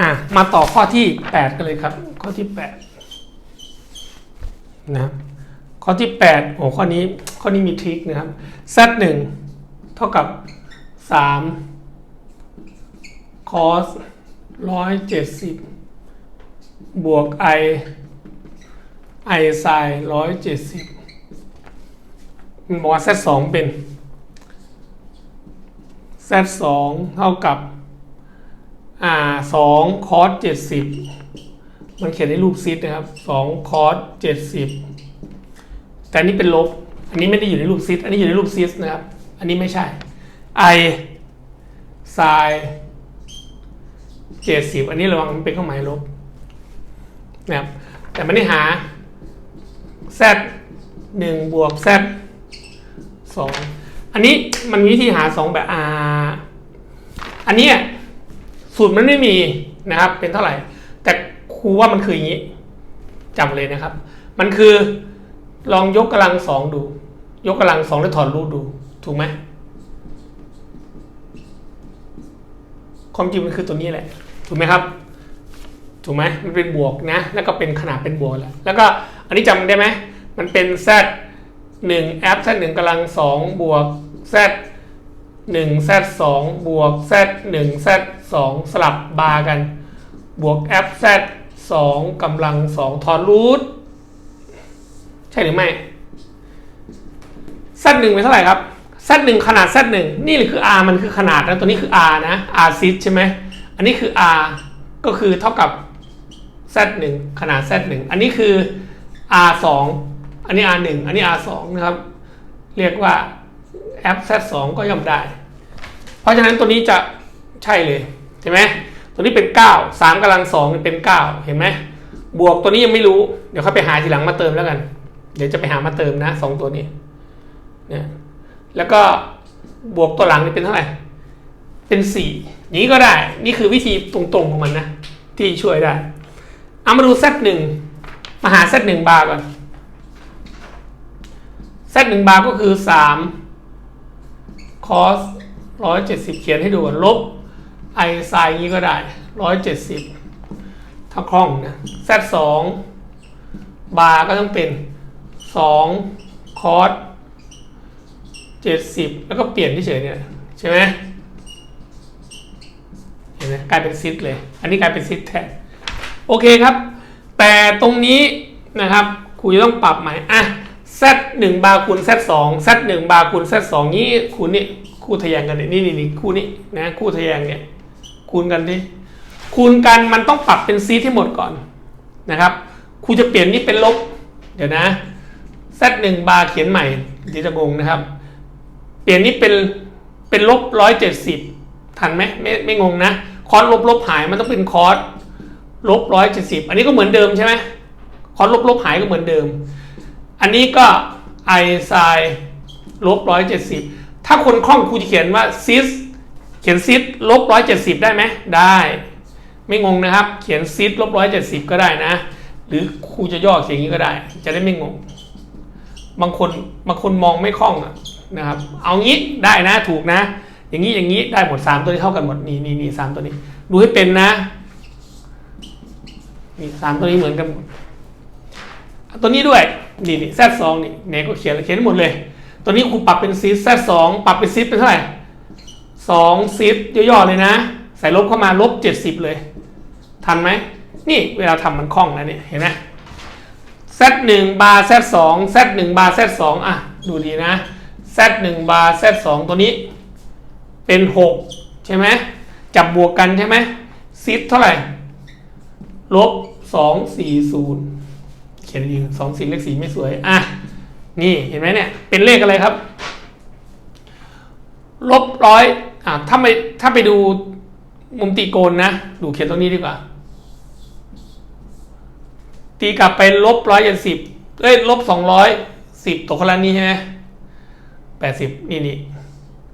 อะมาต่อข้อที่ 8 กันเลยครับ ข้อที่8นะครับข้อที่ 8 โอ้ข้อนี้ข้อนี้มีทริคนะครับ z 1เท่ากับ 3 cos 170 บวก i i sin 170มันบอกว่า z 2เป็น z 2เท่ากับ อ่าสองคอสเจ็ดสิบมันเขียนในรูปซิดนะครับสองคอสเจ็ดสิบแต่นี้เป็นลบ อันนี้ไม่ได้อยู่ในรูปซิดอันนี้อยู่ในรูปซิสนะครับ อันนี้ไม่ใช่ i ไซเจ็ดสิบอันนี้ระวังมันเป็นเครื่องหมายลบนะครับแต่มันได้หา z หนึ่งบวก z สองอันนี้มันมีวิธีหาสองแบบอ่าอันนี้ สูตรมันไม่มีนะครับ เป็นเท่าไหร่ แต่ครูว่ามันคืออย่างนี้จำเลยนะครับ มันคือลองยกกำลังสองดู ยกกำลังสองแล้วถอดรูทดู ถูกไหมความจริงมันคือตัวนี้แหละ ถูกไหมครับ ถูกไหมมันเป็นบวกนะ แล้วก็เป็นขนาดเป็นบวกแหละแล้วก็อันนี้จำได้ไหมมันเป็น z หนึ่งแอป z หนึ่งกำลังสองบวก z หนึ่ง z สองบวก z หนึ่ง z สองสลับบาร์กัน บวก f z สองกำลังสองถอนรูทใช่หรือไม่ z หนึ่งเป็นเท่าไหร่ครับ z หนึ่งขนาด z หนึ่งนี่คือ r มันคือขนาดนะตัวนี้คือ r นะ r ซิใช่ไหมอันนี้คือ r ก็คือเท่ากับ z หนึ่งขนาด z หนึ่งอันนี้คือ r สองอันนี้ r หนึ่งอันนี้ r สองนะครับ เรียกว่า f z 2ก็ย่อมได้ เพราะฉะนั้นตัวนี้จะใช่เลย เห็นไหมตัวนี้เป็น 9 3กำลัง2เป็น 9 เห็นไหมบวกตัวนี้ยังไม่รู้ เดี๋ยวเขาไปหาทีหลังมาเติมแล้วกัน เดี๋ยวจะไปหามาเติมนะสองตัวนี้เนี่ยแล้วก็บวกตัวหลังนี่เป็นเท่าไหร่ เป็น4อย่นี้ก็ได้ นี่คือวิธีตรงๆของมันนะ ที่ช่วยได้ เอามาดู z 1 มาหา z 1 บาร์ก่อน z 1 บาร์ก็คือ3 cos 170 เขียนให้ดูก่อนลบ i sin นี้ก็ได้170ถ้าคล่องนะ z 2บาร์ก็ต้องเป็น2 cos 70แล้วก็เปลี่ยนที่เฉยเนี่ยใช่ไหมเห็นไหมกลายเป็นซิดเลย อันนี้กลายเป็นซิดแทนโอเคครับ แต่ตรงนี้นะครับครูจะต้องปรับใหม่อะ z 1บาร์คูณ z 2 z 1บาร์คูณ z 2นี้คูณนี่คู่ทะแยงกันเนี่ยนี่นี่นี่คู่นี้นะคู่ทะแยงเนี่ย คูณกันดิคูณกันมันต้องปรับเป็นซีที่หมดก่อนนะครับครูจะเปลี่ยนนี่เป็นลบ เดี๋ยวนะ z 1บาร์เขียนใหม่เดี๋ยวจะงงนะครับ เปลี่ยนนี่เป็นเป็นลบร้อยเจ็ดสิบทันไหมไม่ไม่งงนะ คอสลบลบหายมันต้องเป็นคอสลบร้อยเจ็ดสิบอันนี้ก็เหมือนเดิมใช่ไหมคอสลบลบหายก็เหมือนเดิม อันนี้ก็ i sin ลบร้อยเจ็ดสิบถ้าคนคล่องครูจะเขียนว่า sis เขียน sis ลบร้อยเจ็ดสิบได้ไหมได้ ไม่งงนะครับ เขียน sis ลบร้อยเจ็ดสิบก็ได้นะ หรือครูจะย่อเขียนอย่างนี้ก็ได้ จะได้ไม่งง บางคนบางคนมองไม่คล่องนะครับ เอางี้ได้นะถูกนะ อย่างนี้อย่างนี้ได้หมดสามตัวนี้เท่ากันหมดนี่นี่นี่สามตัวนี้ ดูให้เป็นนะนี่สามตัวนี้เหมือนกันหมดตัวนี้ด้วยนี่นี่แซดสองนี่ไหนก็เขียนเขียนให้หมดเลย ตัวนี้ครูปรับเป็นซีแซดสองปรับเป็นซีเป็นเท่าไหร่ สองซีย่อๆเลยนะ ใส่ลบเข้ามาลบเจ็ดสิบเลย ทันไหม นี่เวลาทำมันคล่องนะเนี่ยเห็นไหม z 1บาร์ z 2 z 1บาร์ z 2อะ ดูดีนะ z 1บาร์ z 2ตัวนี้เป็น 6 ใช่ไหม จับบวกกันใช่ไหมซิดเท่าไหร่ลบ 2 4 0 เขียนดีสองสี่เลขสีไม่สวย อะ นี่เห็นไหมเนี่ย เป็นเลขอะไรครับลบร้อย อะถ้าไปถ้าไปดูมุมตีโกนนะ ดูเขียนตรงนี้ดีกว่า ตีกลับไปลบร้อยเจ็ดสิบเอ้ยลบสองร้อยสิบตกคนละนี้ใช่ไหมแปดสิบนี่นี่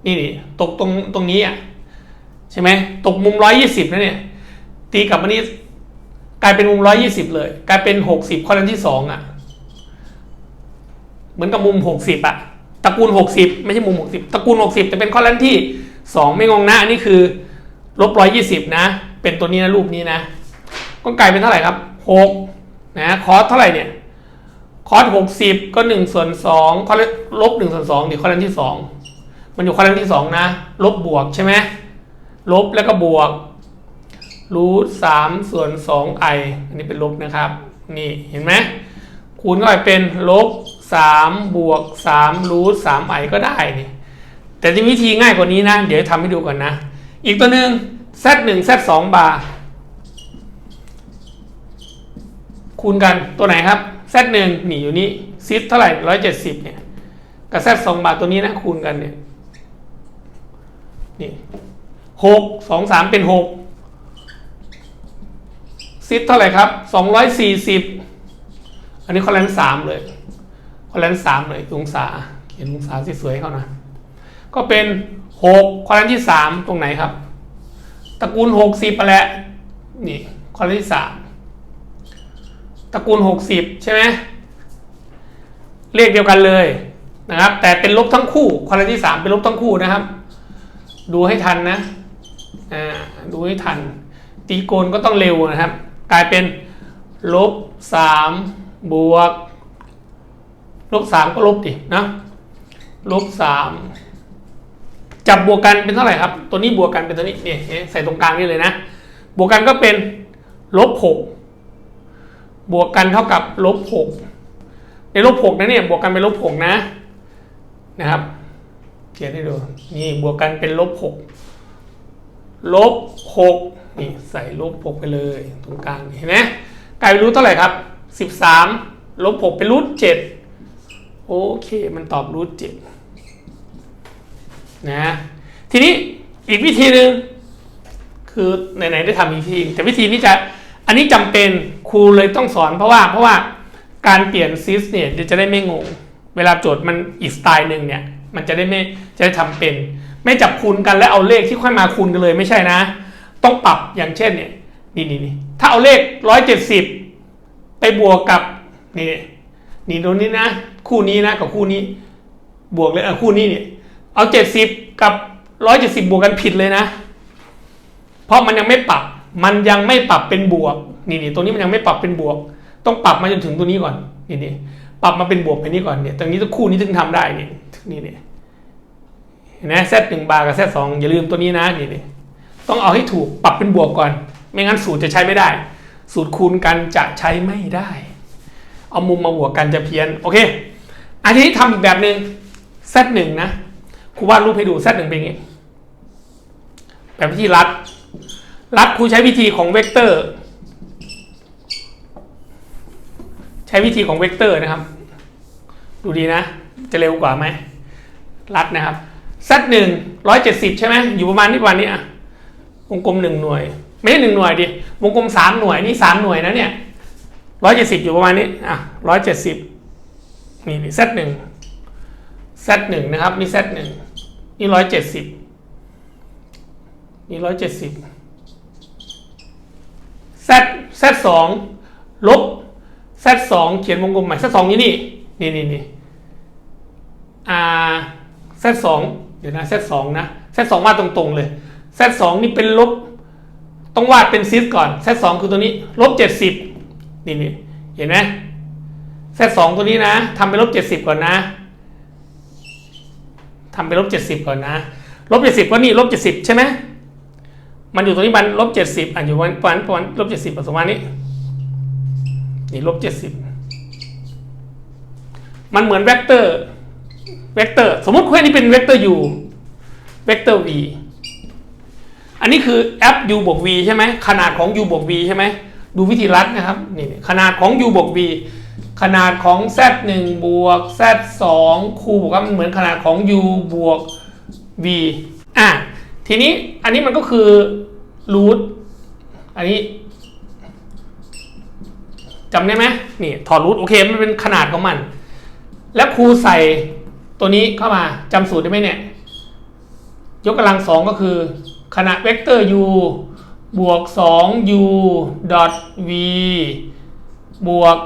นี่นี่ตกตรงตรงนี้อะใช่ไหมตกมุมร้อยยี่สิบนะเนี่ยตีกลับมานี้กลายเป็นมุมร้อยยี่สิบเลย กลายเป็นหกสิบข้อนั้นที่สองอะ เหมือนกับมุมหกสิบอะตระกูลหกสิบไม่ใช่มุมหกสิบตระกูลหกสิบจะเป็นข้อนั้นที่ สองไม่งงนะอันนี้คือลบร้อยยี่สิบนะ เป็นตัวนี้นะรูปนี้นะก็กลายเป็นเท่าไหร่ครับหกนะคอสเท่าไหร่เนี่ยคอสหกสิบก็หนึ่งส่วนสองคอสลบหนึ่งส่วนสองเดี๋ยวคอสที่สองมันอยู่คอสที่สองนะ ลบบวกใช่ไหมลบแล้วก็บวกรูทสามส่วนสองไออันนี้เป็นลบนะครับ นี่เห็นไหมคูณเข้าไปเป็นลบสามบวกสามรูทสามไอก็ได้นี่ แต่ที่วิธีง่ายกว่านี้นะ เดี๋ยวทำให้ดูก่อนนะ อีกตัวหนึ่ง z หนึ่ง z สองบาร์คูณกันตัวไหนครับ z หนึ่งหนีอยู่นี่ซิดเท่าไหร่ร้อยเจ็ดสิบเนี่ยกับ z สองบาร์ตัวนี้นะคูณกันเนี่ยนี่หกสองสามเป็นหกซิดเท่าไหร่ครับสองร้อยสี่สิบอันนี้คอลันสามเลยคอลันสามเลยองศาเขียนองศาสวยๆเขานะ ก็เป็นหกคอลัมน์ที่สามตรงไหนครับ ตระกูลหกสิบไปแล้วนี่คอลัมน์ที่สามตระกูลหกสิบใช่ไหมเลขเดียวกันเลยนะครับ แต่เป็นลบทั้งคู่คอลัมน์ที่สามเป็นลบทั้งคู่นะครับ ดูให้ทันนะอ่าดูให้ทัน ตีโกนก็ต้องเร็วนะครับ กลายเป็นลบสามบวกลบสามก็ลบดินะลบสาม จับบวกกันเป็นเท่าไหร่ครับ ตัวนี้บวกกันเป็นตัวนี้เนี่ยใส่ตรงกลางนี่เลยนะ บวกกันก็เป็นลบหกบวกกันเท่ากับลบหกในลบหกนะเนี่ยบวกกันเป็นลบหกนะนะครับเขียนให้ดูนี่บวกกันเป็นลบหกลบหกนี่ใส่ลบหกไปเลยตรงกลางเห็นไหมกลายเป็นรูทเท่าไหร่ครับสิบสามลบหกเป็นรูทเจ็ดโอเค มันตอบรูทเจ็ด นะทีนี้อีกวิธีหนึ่งคือไหนๆได้ทำอีกทีแต่วิธีนี้จะอันนี้จำเป็นครูเลยต้องสอนเพราะว่าเพราะว่าการเปลี่ยนซิสเนี่ยจะได้ไม่งง เวลาโจทย์มันอีกสไตล์หนึ่งเนี่ยมันจะได้ไม่จะได้ทำเป็น ไม่จับคูณกันแล้วเอาเลขที่ค่อยมาคูณกันเลยไม่ใช่นะ ต้องปรับอย่างเช่นเนี่ยนี่นี่นี่ถ้าเอาเลขร้อยเจ็ดสิบไปบวกกับนี่นี่ตรงนี้นะ คู่นี้นะกับคู่นี้ บวกเลยเออคู่นี้เนี่ย เอาเจ็ดสิบกับร้อยเจ็ดสิบบวกกันผิดเลยนะ เพราะมันยังไม่ปรับ มันยังไม่ปรับเป็นบวก นี่นี่ตรงนี้มันยังไม่ปรับเป็นบวก ต้องปรับมาจนถึงตัวนี้ก่อน นี่นี่ปรับมาเป็นบวกไปนี้ก่อนเนี่ย ตรงนี้ตัวคู่นี้ถึงทำได้นี่นี่นี่เห็นไหมเซตหนึ่งบาร์กับเซตสองอย่าลืมตัวนี้นะนี่นี่ต้องเอาให้ถูกปรับเป็นบวกก่อน ไม่งั้นสูตรจะใช้ไม่ได้ สูตรคูณกันจะใช้ไม่ได้ เอามุมมาบวกกันจะเพี้ยน โอเค อันนี้ทำอีกแบบหนึ่งเซตหนึ่งนะ ครูวาดรูปให้ดูเซตหนึ่งเป็นอย่างนี้แบบวิธีรัด รัดครูใช้วิธีของเวกเตอร์ ใช้วิธีของเวกเตอร์นะครับ ดูดีนะ จะเร็วกว่าไหม รัดนะครับเซตหนึ่งร้อยเจ็ดสิบใช่ไหมอยู่ประมาณนี้ประมาณนี้อะวงกลมหนึ่งหน่วย ไม่ใช่หนึ่งหน่วยดิ วงกลมสามหน่วยนี่สามหน่วยนะเนี่ยร้อยเจ็ดสิบอยู่ประมาณนี้ อะร้อยเจ็ดสิบนี่นี่เซตหนึ่งเซตหนึ่งนะครับ นี่เซตหนึ่ง นี่ร้อยเจ็ดสิบนี่ร้อยเจ็ดสิบเซตเซตสองลบเซตสองเขียนวงกลมใหม่เซตสองนี่นี่นี่นี่นี่อ่าเซตสองเดี๋ยวนะเซตสองนะเซตสองวาดตรงๆเลยเซตสองนี่เป็นลบ ต้องวาดเป็นซิสก่อนเซตสองคือตัวนี้ลบเจ็ดสิบนี่นี่เห็นไหมเซตสองตัวนี้นะทำเป็นลบเจ็ดสิบก่อนนะ ทำเป็นลบเจ็ดสิบก่อนนะลบเจ็ดสิบก็นี่ลบเจ็ดสิบใช่ไหมมันอยู่ตรงนี้มันลบเจ็ดสิบอะอยู่วันประมาณประมาณลบเจ็ดสิบประมาณนี้นี่ลบเจ็ดสิบมันเหมือนเวกเตอร์เวกเตอร์สมมติแค่นี้เป็นเวกเตอร์ u เวกเตอร์ v อันนี้คือ f u บวก v ใช่ไหมขนาดของ u บวก v ใช่ไหมดูวิธีรัดนะครับนี่ขนาดของ u บวก v ขนาดของ z 1บวก z 2ครูบอกว่ามันเหมือนขนาดของ u บวก v อะทีนี้อันนี้มันก็คือรูทอันนี้จำได้ไหมนี่ถอดรูทโอเคมันเป็นขนาดของมัน แล้วครูใส่ตัวนี้เข้ามาจำสูตรได้ไหมเนี่ย ยกกำลังสองก็คือขนาดเวกเตอร์ u บวก 2u ดอท v บวก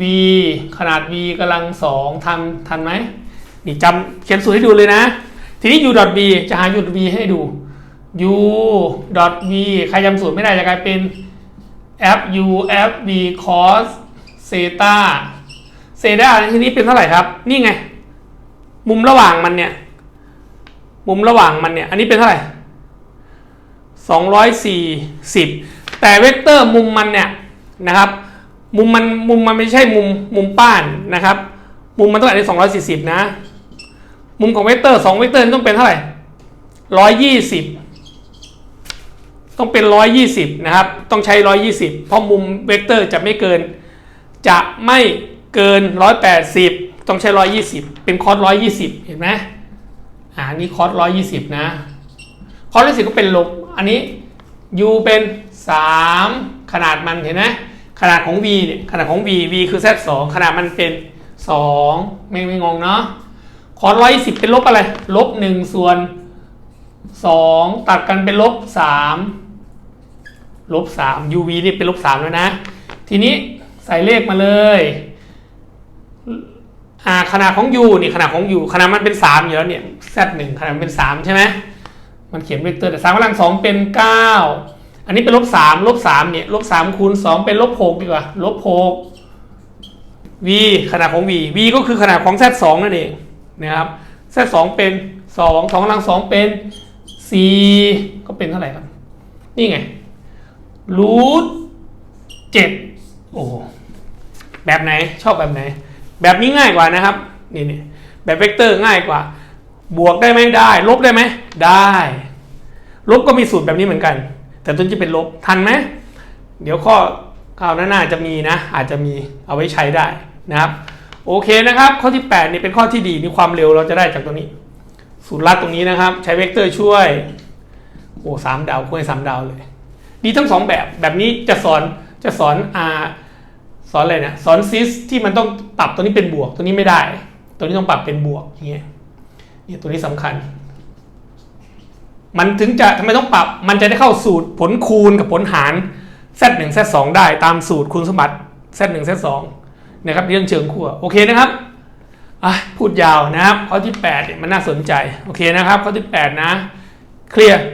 v ขนาด v กำลังสองทำทันไหมนี่จำเขียนสูตรให้ดูเลยนะ ทีนี้ u ดอท v จะหา u ดอท v ให้ดู u dot v ใครจำสูตรไม่ได้จะกลายเป็น f u f v cos เซตาเซตาในที่นี้เป็นเท่าไหร่ครับ นี่ไง มุมระหว่างมันเนี่ย มุมระหว่างมันเนี่ย อันนี้เป็นเท่าไหร่240 แต่เวกเตอร์มุมมันเนี่ยนะครับ มุมมันมุมมันไม่ใช่มุมมุมป้านนะครับ มุมมันต้องอันนี้240 นะ มุมของเวกเตอร์2เวกเตอร์ต้องเป็นเท่าไหร่ 120 ต้องเป็น 120 นะครับ ต้องใช้ 120 เพราะมุมเวกเตอร์จะไม่เกิน จะไม่เกิน 180 ต้องใช้ 120 เป็นคอส120 เห็นไหมอ่านี่คอส120 นะ คอส120ก็เป็นลบ อันนี้ u เป็น 3 ขนาดมันเห็นไหม ขนาดของ v เนี่ยขนาดของ v v คือ z 2ขนาดมันเป็น 2 ไม่ไม่งงเนาะคอร้อยส120เป็นลบอะไร ลบ1ส่วน2ตัดกันเป็นลบ3ลบ3 uv นี่เป็นลบ3แล้วนะ ทีนี้ใส่เลขมาเลยอ่าขนาดของ u นี่ขนาดของ u ขนาดมันเป็น3อยู่แล้วเนี่ย z 1ขนาดมันเป็น3ใช่ไหมมันเขียนเวกเตอร์แต่สามกำลังสองเป็น9 อันนี้เป็นลบ3ลบ3เนี่ยลบ3คูณ2เป็นลบ6ดีกว่าลบ6 v ขนาดของ v v ก็คือขนาดของ z 2นั่นเองนะครับ z 2เป็น2 2กำลัง2เป็น4ก็เป็นเท่าไหร่ครับ นี่ไงรูทเจ็ดโอ้โหแบบไหนชอบแบบไหน แบบนี้ง่ายกว่านะครับนี่นี่แบบเวกเตอร์ง่ายกว่า บวกได้ไหมได้ ลบได้ไหมได้ ลบก็มีสูตรแบบนี้เหมือนกัน แต่ต้นจะเป็นลบทันไหมเดี๋ยวข้อข้าวหน้าๆจะมีนะ อาจจะมีเอาไว้ใช้ได้นะครับ โอเคนะครับ ข้อที่8นี่เป็นข้อที่ดีนี่ความเร็วเราจะได้จากตรงนี้ สูตรลัดตรงนี้นะครับ ใช้เวกเตอร์ช่วยโอ้สามดาวคุยสามดาวเลย ดีทั้งสองแบบแบบนี้จะสอนจะสอนอ่าสอนอะไรนะสอนซิสที่มันต้องปรับตัวนี้เป็นบวก ตัวนี้ไม่ได้ ตัวนี้ต้องปรับเป็นบวกอย่างเงี้ยนี่ตัวนี้สำคัญ มันถึงจะทำไมต้องปรับ มันจะได้เข้าสูตรผลคูณกับผลหาร z 1 z 2 ได้ตามสูตรคูณสมบัติ z 1 z 2 นะครับเรื่องเชิงขั้วโอเคนะครับอะพูดยาวนะครับ ข้อที่8เนี่ยมันน่าสนใจ โอเคนะครับ ข้อที่ 8 นะ เคลียร์